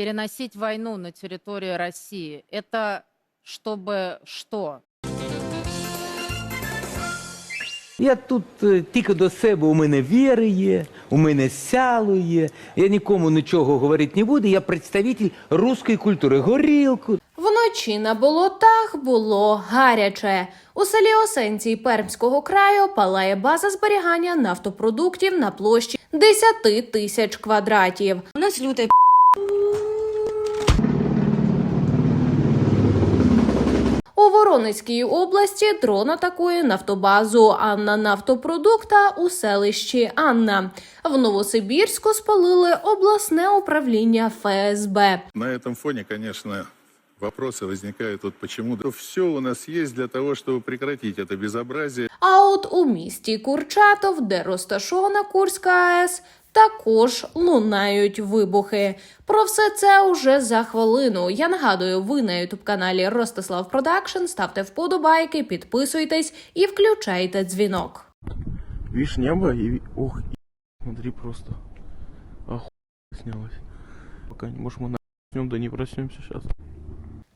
Переносить войну на территорию России – это чтобы что? Я тут е, тільки до себе, у мене віри є, у мене сяло є. Я нікому нічого говорити не буду. Я представитель русської культури. Горілку, Вночі на болотах було гаряче. У селі Осенцій Пермського краю палає база зберігання нафтопродуктів на площі 10 тисяч квадратів. У нас лютая У Воронезькій області дрон атакує нафтобазу Анна Нафтопродукта у селищі Анна. В Новосибірську спалили обласне управління ФСБ. На этом фоне, конечно, вопросы возникают вот почему. Все у нас есть для того, чтобы прекратить это безобразие. А от у місті Курчатов, де розташована Курська АЕС, також лунають вибухи. Про все це уже за хвилину. Я нагадую, ви на ютуб каналі Ростислав Продакшн. Ставте вподобайки, підписуйтесь і включайте дзвінок. Видишь, небо и... Ох, и... смотри, просто... Охуенно снялось. Пока не можем на да не проснемся сейчас.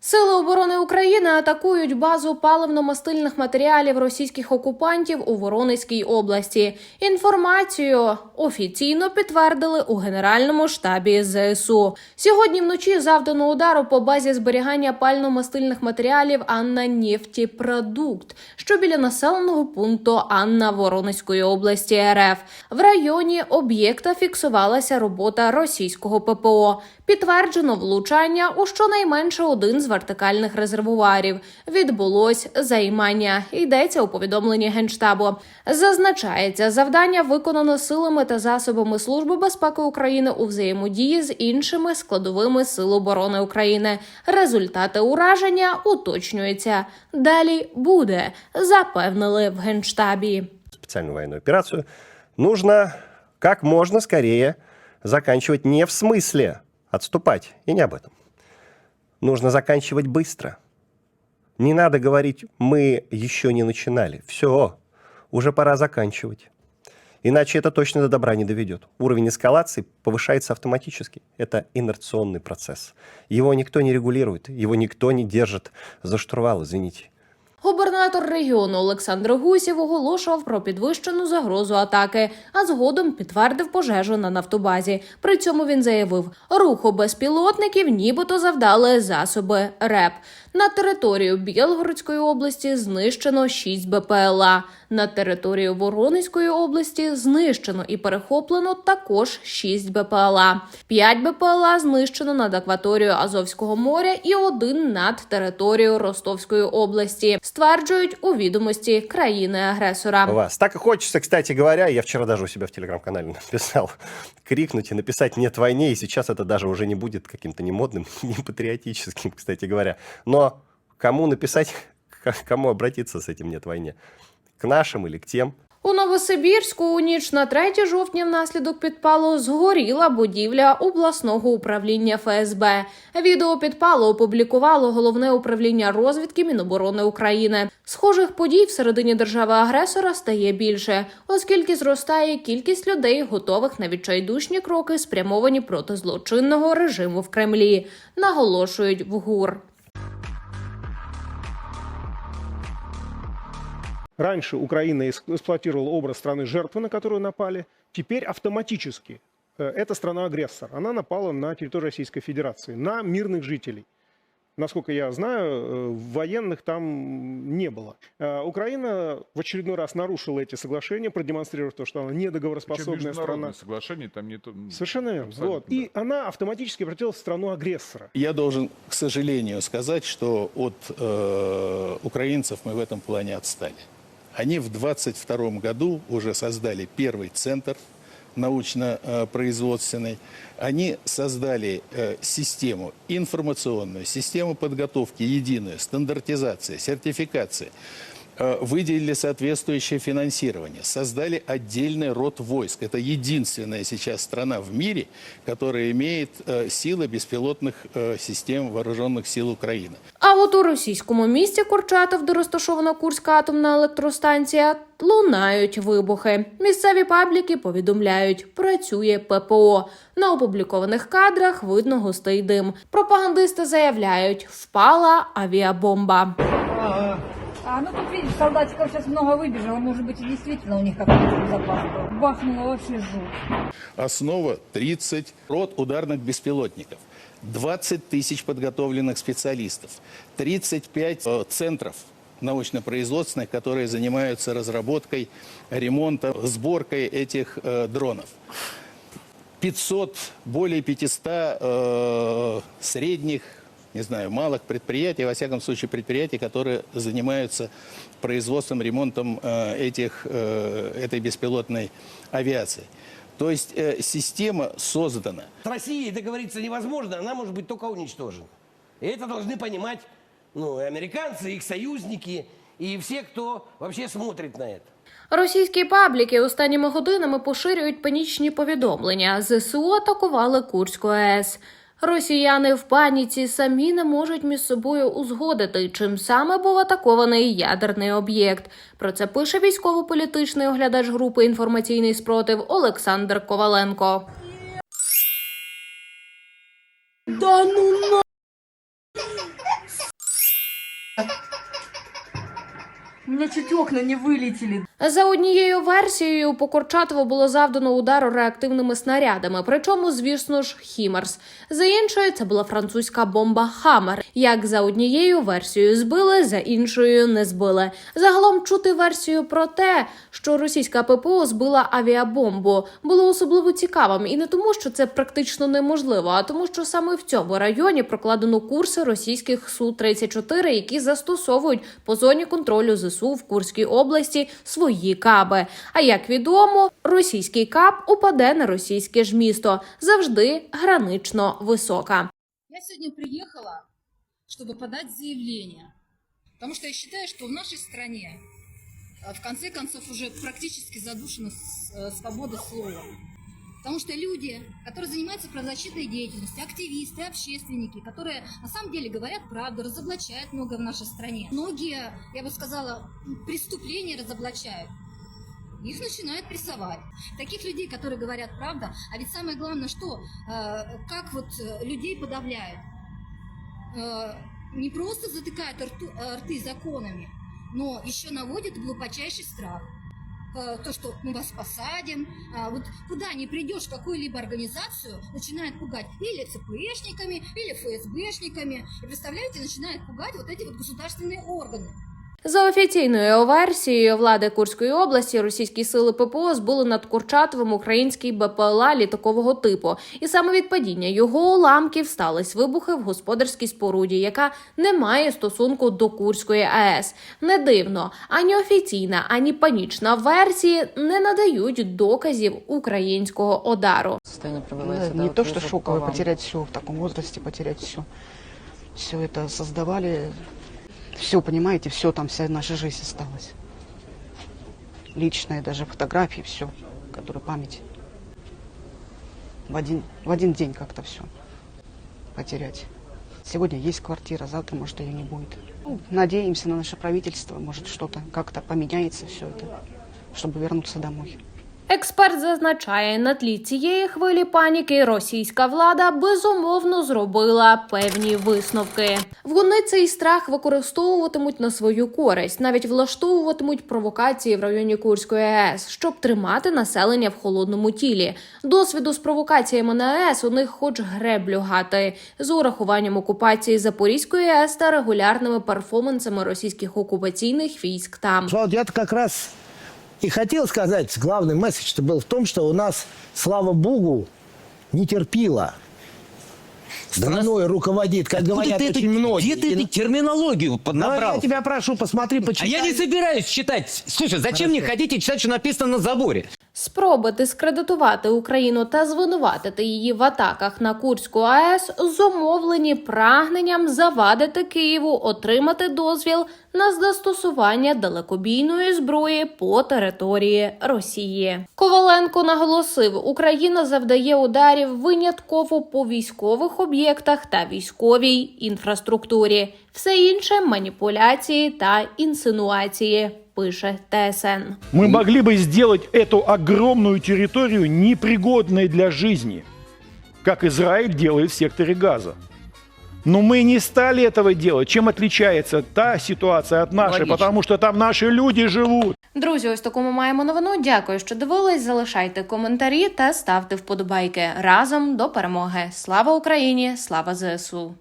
Сили оборони України атакують базу паливно-мастильних матеріалів російських окупантів у Воронезькій області. Інформацію офіційно підтвердили у Генеральному штабі ЗСУ. Сьогодні вночі завдано удару по базі зберігання пально-мастильних матеріалів Анна Нефтіпродукт, що біля населеного пункту Анна Воронезької області РФ. В районі об'єкта фіксувалася робота російського ППО. Підтверджено влучання у щонайменше один з вертикальних резервуарів. Відбулось займання. Йдеться у повідомленні генштабу. Зазначається, завдання виконано силами та засобами Служби безпеки України у взаємодії з іншими складовими сил оборони України. Результати ураження уточнюються. Далі буде, запевнили в генштабі. специальную военную операцию, нужно как можно скорее заканчивать не в смысле отступать, и не об этом. Нужно заканчивать быстро. Не надо говорить, мы еще не начинали. Все, уже пора заканчивать. Иначе это точно до добра не доведет. Уровень эскалации повышается автоматически. Это инерционный процесс. Его никто не регулирует, его никто не держит за штурвал, извините. Губернатор регіону Олександр Гусів оголошував про підвищену загрозу атаки, а згодом підтвердив пожежу на нафтобазі. При цьому він заявив, руху безпілотників нібито завдали засоби РЕП. На територію Білгородської області знищено 6 БПЛА. На територію Воронезької області знищено і перехоплено також 6 БПЛА. 5 БПЛА знищено над акваторією Азовського моря і один над територією Ростовської області. Стверджують у відомості країни-агресора. у вас. Так и хочется, кстати говоря, я вчера даже у себя в телеграм-канале написал, крикнуть и написать «нет войне», и сейчас это даже уже не будет каким-то не модным, не патриотическим, кстати говоря. Но кому написать, к кому обратиться с этим «нет войне»? Нашим или к тем, У Новосибірську у ніч на 3 жовтня внаслідок підпалу згоріла будівля обласного управління ФСБ. Відео підпалу опублікувало головне управління розвідки Міноборони України. Схожих подій всередині держави-агресора стає більше, оскільки зростає кількість людей, готових на відчайдушні кроки, спрямовані проти злочинного режиму в Кремлі. Наголошують в ГУР. Раньше Украина эксплуатировала образ страны жертвы, на которую напали. Теперь автоматически э, эта страна-агрессор. Она напала на территорию Российской Федерации, на мирных жителей. Насколько я знаю, э, военных там не было. Э, Украина в очередной раз нарушила эти соглашения, продемонстрировав то, что она недоговороспособная страна. соглашение там не то... Совершенно верно. Вот. И она автоматически превратилась в страну агрессора. Я должен, к сожалению, сказать, что от э, украинцев мы в этом плане отстали. Они в 22 году уже создали первый центр научно-производственный. Они создали э, систему информационную, систему подготовки единую, стандартизация, сертификация. э, выделили соответствующее финансирование, создали отдельный род войск. Это единственная сейчас страна в мире, которая имеет э, силы беспилотных э, систем вооруженных сил Украины. А от у російському місті Курчатов, де розташована Курська атомна електростанція, лунають вибухи. Місцеві пабліки повідомляють, працює ППО. На опублікованих кадрах видно густий дим. Пропагандисти заявляють, впала авіабомба. А, ну тут видишь, солдатиков сейчас много выбежало, может быть, действительно у них какой-то запас. Бахнуло вообще жуть. Основа 30 рот ударных беспилотников, 20 тысяч подготовленных специалистов, 35 э, центров научно-производственных, которые занимаются разработкой, ремонтом, сборкой этих э, дронов. 500, более 500 э, средних, не знаю, малых предприятий, во всяком случае предприятий, которые занимаются производством, ремонтом э, этих, э, этой беспилотной авиации. То есть э, система создана. С Россией договориться невозможно, она может быть только уничтожена. И это должны понимать ну, и американцы, и их союзники, и все, кто вообще смотрит на это. Російські пабліки останніми годинами поширюють панічні повідомлення. ЗСУ атакували Курську АЕС. Росіяни в паніці самі не можуть між собою узгодити, чим саме був атакований ядерний об'єкт. Про це пише військово-політичний оглядач групи інформаційний спротив Олександр Коваленко. У меня чуть окна не вылетели. За однією версією, по Курчатову було завдано удару реактивними снарядами, причому, звісно ж, Хімарс. За іншою, це була французька бомба Хаммер. Як за однією версією збили, за іншою не збили. Загалом чути версію про те, що російська ППО збила авіабомбу, було особливо цікавим, і не тому, що це практично неможливо, а тому, що саме в цьому районі прокладено курси російських су 34 які застосовують по зоні контролю ЗСУ в Курській області свої каби. А як відомо, російський кап упаде на російське ж місто завжди гранично висока. Я сегодня приехала, чтобы подать заявление. Потому что я считаю, что в нашей стране, э, в конце концов, уже практически задушена с- э, свобода слова. Потому что люди, которые занимаются правозащитной деятельностью, активисты, общественники, которые на самом деле говорят правду, разоблачают много в нашей стране. Многие, я бы сказала, преступления разоблачают. Их начинают прессовать. Таких людей, которые говорят правду, а ведь самое главное, что, э, как вот э, людей подавляют. Э, не просто затыкают рту- э, рты законами, но еще наводят глубочайший страх. Э, То, что мы вас посадим, а вот куда не придешь какую-либо организацию, начинают пугать или ЦПшниками, или ФСБшниками. И представляете, начинают пугать вот эти вот государственные органы. За офіційною версією влади Курської області, російські сили ППО збили над Курчатовим український БПЛА літакового типу, і саме від падіння його уламків стались вибухи в господарській споруді, яка не має стосунку до Курської АЕС. Не дивно, ані офіційна, ані панічна версії не надають доказів українського удару. Да, не то, что шоковое, потерять все в таком возрасте, потерять все. Все это создавали, все, понимаете, все там, вся наша жизнь осталась. Личные даже фотографии, все, которые память. В один, в один день как-то все потерять. Сегодня есть квартира, завтра, может, ее не будет. Ну, надеемся на наше правительство, может, что-то как-то поменяется все это, чтобы вернуться домой. Експерт зазначає, на тлі цієї хвилі паніки російська влада безумовно зробила певні висновки. Вони цей страх використовуватимуть на свою користь, навіть влаштовуватимуть провокації в районі Курської АЕС, щоб тримати населення в холодному тілі. Досвіду з провокаціями на АЕС у них хоч греблю гати з урахуванням окупації Запорізької АЕС та регулярними перформансами російських окупаційних військ там. Вот я как раз и хотел сказать, главный месседж был в том, что у нас, слава богу, не терпила. Страной руководит, как говорят ты очень многие. где ты И- эту терминологию Ну, поднабрал? я тебя прошу, посмотри, А почитай. я не собираюсь читать. Слушай, зачем мне хотите читать, что написано на заборе? Спроби дискредитувати Україну та звинуватити її в атаках на Курську АЕС зумовлені прагненням завадити Києву отримати дозвіл на застосування далекобійної зброї по території Росії. Коваленко наголосив, Україна завдає ударів винятково по військових об'єктах та військовій інфраструктурі. Все інше маніпуляції та інсинуації Пише ТСН. Мы могли бы сделать эту огромную территорию непригодной для жизни, как Израиль делает в секторе Газа. Но мы не стали этого делать. Чем отличается та ситуация от нашей? Логично. Потому что там наши люди живут. Друзі, ось таку ми маємо новину. Дякую, що дивились. Залишайте коментарі та ставте вподобайки разом до перемоги. Слава Україні! Слава ЗСУ!